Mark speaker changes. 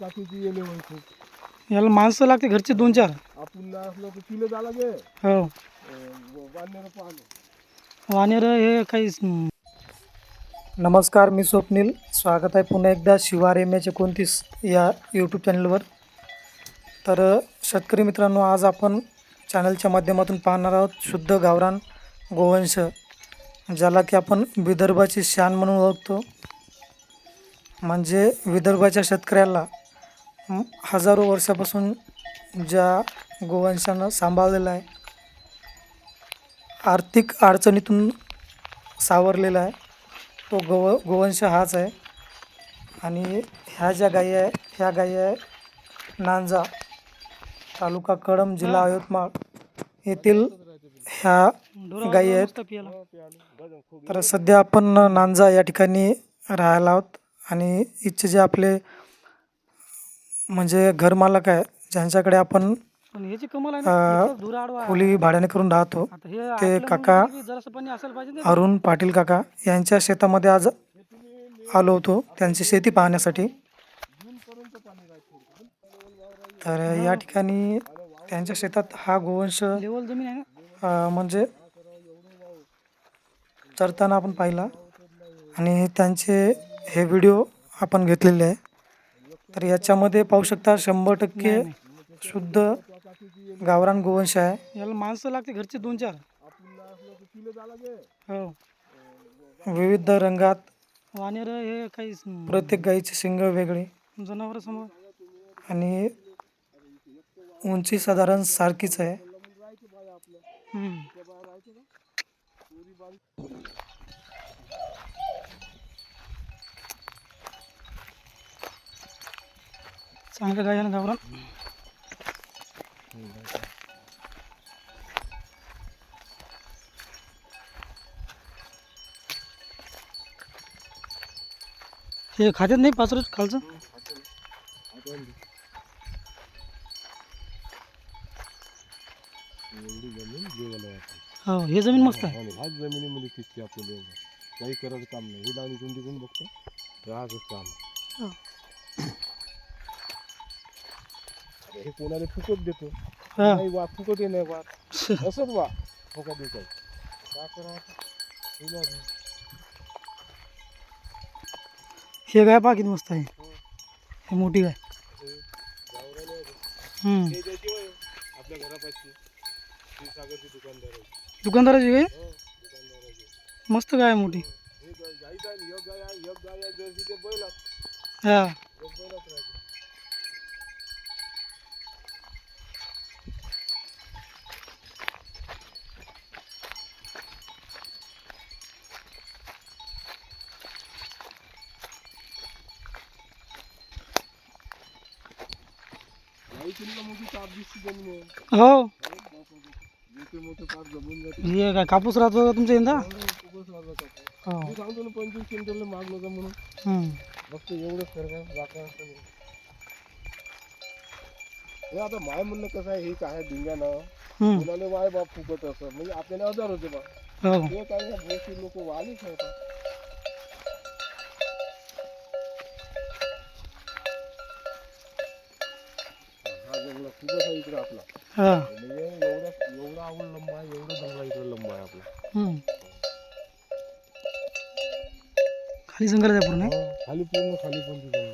Speaker 1: होय खूप.
Speaker 2: याला माणसं लागते घरचे दोन चार.
Speaker 1: आपण असलो तर किलो झाला गे.
Speaker 2: हो.
Speaker 1: पाहणं.
Speaker 2: वानेर हे काही नमस्कार मी स्वप्नील. स्वागत आहे पुन्हा एकदा शिवार एम एच एकोणतीस या यूट्यूब चॅनलवर तर अ, शेतकरी मित्रांनो आज आपण चॅनलच्या माध्यमातून पाहणार आहोत शुद्ध गावरान गोवंश ज्याला की आपण विदर्भाची शान म्हणून ओळखतो. म्हणजे विदर्भाच्या शेतकऱ्याला हजारो वर्षापासून ज्या गोवंशानं सांभाळलेलं आहे आर्थिक अडचणीतून सावरलेला आहे तो गव गोवंश हाच आहे. आणि ह्या ज्या गायी आहे ह्या गायी आहे नांजा तालुका कडम जिल्हा यवतमाळ येथील ह्या गायी आहेत. तर सध्या आपण नांजा या ठिकाणी राहायला आहोत आणि इथचे जे आपले म्हणजे घरमालक आहे ज्यांच्याकडे आपण अ, खोली भाड्याने करून राहतो. ते काका अरुण पाटील काका यांच्या शेतामध्ये आज आलो होतो त्यांची शेती पाहण्यासाठी. तर या ठिकाणी त्यांच्या शेतात हा गोवंश अ, म्हणजे चरताना आपण पाहिला. आणि त्यांचे हे व्हिडिओ आपण घेतलेले आहे. तर याच्यामध्ये पाहू शकता शंभर टक्के शुद्ध गावरान गोवंश आहे. याला माणसं लागते घरचे दोन चार. हो. विविध रंगात वानेर हे काही प्रत्येक गाईचे शिंग वेगळे. जनावर समोर. आणि उंची साधारण सारखीच आहे. चांगलं गाय आहे ना गावरान? हे खात्यात नाही पाच रोज खालचं हो हे जमीन मस्त आहे.
Speaker 1: ह्याच जमिनीमध्ये पिकते आपल्याला काही करायचं काम नाही. ही लावणी कोण बघतो. राहायचंच काम.
Speaker 2: हो.
Speaker 1: कोणाला फुकट देतो
Speaker 2: हा.
Speaker 1: नाही वा फुकट आहे नाही वा असंच वा फुकट देतो काय करा आता इलाज नाही.
Speaker 2: हे गाय मस्त आहे हे मोठी गाय
Speaker 1: हे गावरान आहे.
Speaker 2: हम्म.
Speaker 1: हे आपल्या घरापाशी दुकानदार आहे
Speaker 2: दुकानदाराची गाय
Speaker 1: हो दुकानदाराची
Speaker 2: मस्त गाय आहे मोठी
Speaker 1: हे गाय गाईच आहे एक गाय आहे एक गाय आहे जर्सी बैलात
Speaker 2: हा
Speaker 1: एक बैलात राहते
Speaker 2: हो हे काय कापूस राहतो का तुमच्या यंदा. हो
Speaker 1: सांगतो ना पंचवीस क्विंटलला मागलो होता म्हणून
Speaker 2: हम्म.
Speaker 1: फक्त एवढंच कर का जाता असतं म्हणून. हे आता माय म्हणणं कसं आहे हे काय डिंग्यानं
Speaker 2: हम्म.
Speaker 1: मुलाने वाय बाप फुकट असं म्हणजे आपल्याला आजार होते बा
Speaker 2: हो
Speaker 1: हे काय गोष्टी लोक वालीच नव्हता जंगला खूपच आहे इकडे आपला
Speaker 2: हा
Speaker 1: म्हणजे एवढा एवढा आवड लंबा आहे एवढा जंगला इकडे लंबा आहे आपला
Speaker 2: हम्म. खाली जंगल आहे पूर्ण
Speaker 1: खाली पूर्ण खाली पण ती जंगल